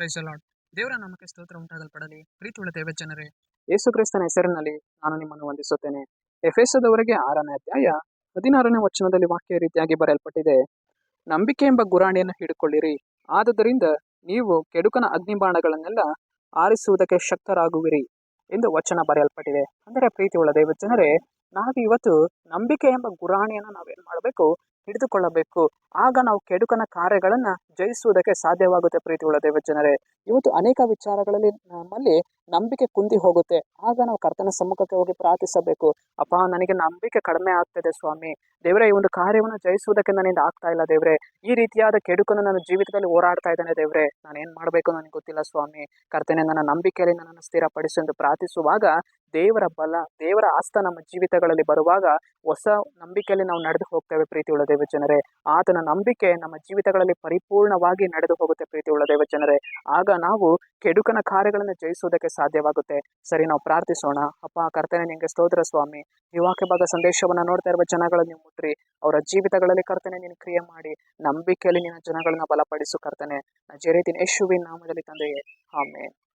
Price ದೇವರ ನಾಮಕ್ಕೆ ಸ್ತೋತ್ರ ಉಂಟಾಗಲ್ಪಡಲಿ. ಪ್ರೀತಿಯುಳ್ಳ ದೇವ ಜನರೇ ಯೇಸು ಕ್ರಿಸ್ತನ ಹೆಸರಿನಲ್ಲಿ ನಾನು ನಿಮ್ಮನ್ನು ವಂದಿಸುತ್ತೇನೆ. ಎಫೆಸದವರೆಗೆ ಆರನೇ ಅಧ್ಯಾಯ ಹದಿನಾರನೇ ವಚನದಲ್ಲಿ ವಾಕ್ಯ ರೀತಿಯಾಗಿ ಬರೆಯಲ್ಪಟ್ಟಿದೆ. ನಂಬಿಕೆ ಎಂಬ ಗುರಾಣಿಯನ್ನು ಹಿಡ್ಕೊಳ್ಳಿರಿ. ಆದುದರಿಂದ ನೀವು ಕೆಡುಕನ ಅಗ್ನಿಬಾಣಗಳನ್ನೆಲ್ಲ ಆರಿಸುವುದಕ್ಕೆ ಶಕ್ತರಾಗುವಿರಿ ಎಂದು ವಚನ ಬರೆಯಲ್ಪಟ್ಟಿದೆ. ಅಂದರೆ ಪ್ರೀತಿಯುಳ್ಳ ದೇವ ಜನರೇ ನಾವು ಇವತ್ತು ನಂಬಿಕೆ ಎಂಬ ಗುರಾಣಿಯನ್ನು ನಾವೇನು ಮಾಡಬೇಕು? ಹಿಡಿದುಕೊಳ್ಳಬೇಕು. ಆಗ ನಾವು ಕೆಡುಕನ ಕಾರ್ಯಗಳನ್ನು ಜಯಿಸುವುದಕ್ಕೆ ಸಾಧ್ಯವಾಗುತ್ತೆ ಪ್ರೀತಿಯುಳ್ಳ ದೇವಜನರೇ. ಇವತ್ತು ಅನೇಕ ವಿಚಾರಗಳಲ್ಲಿ ನಮ್ಮಲ್ಲಿ ನಂಬಿಕೆ ಕುಂದಿ ಹೋಗುತ್ತೆ. ಆಗ ನಾವು ಕರ್ತನ ಸಮ್ಮುಖಕ್ಕೆ ಹೋಗಿ ಪ್ರಾರ್ಥಿಸಬೇಕು. ಅಪ್ಪ, ನನಗೆ ನಂಬಿಕೆ ಕಡಿಮೆ ಆಗ್ತದೆ ಸ್ವಾಮಿ. ದೇವರೇ, ಈ ಒಂದು ಕಾರ್ಯವನ್ನು ಜಯಿಸುವುದಕ್ಕೆ ನನ್ನಿಂದ ಆಗ್ತಾ ಇಲ್ಲ ದೇವ್ರೆ. ಈ ರೀತಿಯಾದ ಕೆಡುಕನ್ನು ನನ್ನ ಜೀವಿತದಲ್ಲಿ ಓಡಾಡ್ತಾ ಇದ್ದಾನೆ ದೇವ್ರೆ. ನಾನು ಏನು ಮಾಡಬೇಕು ನನಗೆ ಗೊತ್ತಿಲ್ಲ ಸ್ವಾಮಿ. ಕರ್ತನೆ, ನನ್ನ ನಂಬಿಕೆಯಲ್ಲಿ ನನ್ನನ್ನು ಸ್ಥಿರಪಡಿಸು ಎಂದು ಪ್ರಾರ್ಥಿಸುವಾಗ ದೇವರ ಬಲ, ದೇವರ ಆಸ್ತ ನಮ್ಮ ಜೀವಿತಗಳಲ್ಲಿ ಬರುವಾಗ ಹೊಸ ನಂಬಿಕೆಯಲ್ಲಿ ನಾವು ನಡೆದು ಹೋಗ್ತೇವೆ ಪ್ರೀತಿ ಉಳ್ಳ ದೇವ ಜನರೇ ಆತನ ನಂಬಿಕೆ ನಮ್ಮ ಜೀವಿತಗಳಲ್ಲಿ ಪರಿಪೂರ್ಣವಾಗಿ ನಡೆದು ಹೋಗುತ್ತೆ ಪ್ರೀತಿ ಉಳ್ಳ ದೇವ ಜನರೇ ಆಗ ನಾವು ಕೆಡುಕನ ಕಾರ್ಯಗಳನ್ನು ಜಯಿಸುವುದಕ್ಕೆ ಸಾಧ್ಯವಾಗುತ್ತೆ. ಸರಿ, ನಾವು ಪ್ರಾರ್ಥಿಸೋಣ. ಅಪ್ಪ, ಕರ್ತನೆ ನಿಮಗೆ ಸ್ತೋತ್ರ ಸ್ವಾಮಿ. ಈ ವಾಕ್ಯ ಭಾಗ ಸಂದೇಶವನ್ನು ನೋಡ್ತಾ ಇರುವ ಜನಗಳನ್ನು ನೀವು ಮುಟ್ರಿ. ಅವರ ಜೀವಿತಗಳಲ್ಲಿ ಕರ್ತನೆ, ನೀನು ಕ್ರಿಯೆ ಮಾಡಿ. ನಂಬಿಕೆಯಲ್ಲಿ ನಿನ್ನ ಜನಗಳನ್ನ ಬಲಪಡಿಸು ಕರ್ತನೆ. ನಾ ದಿನ ಯೇಸುವಿನ ನಾಮದಲ್ಲಿ ತಂದೆಯೇ. ಆಮೇಲೆ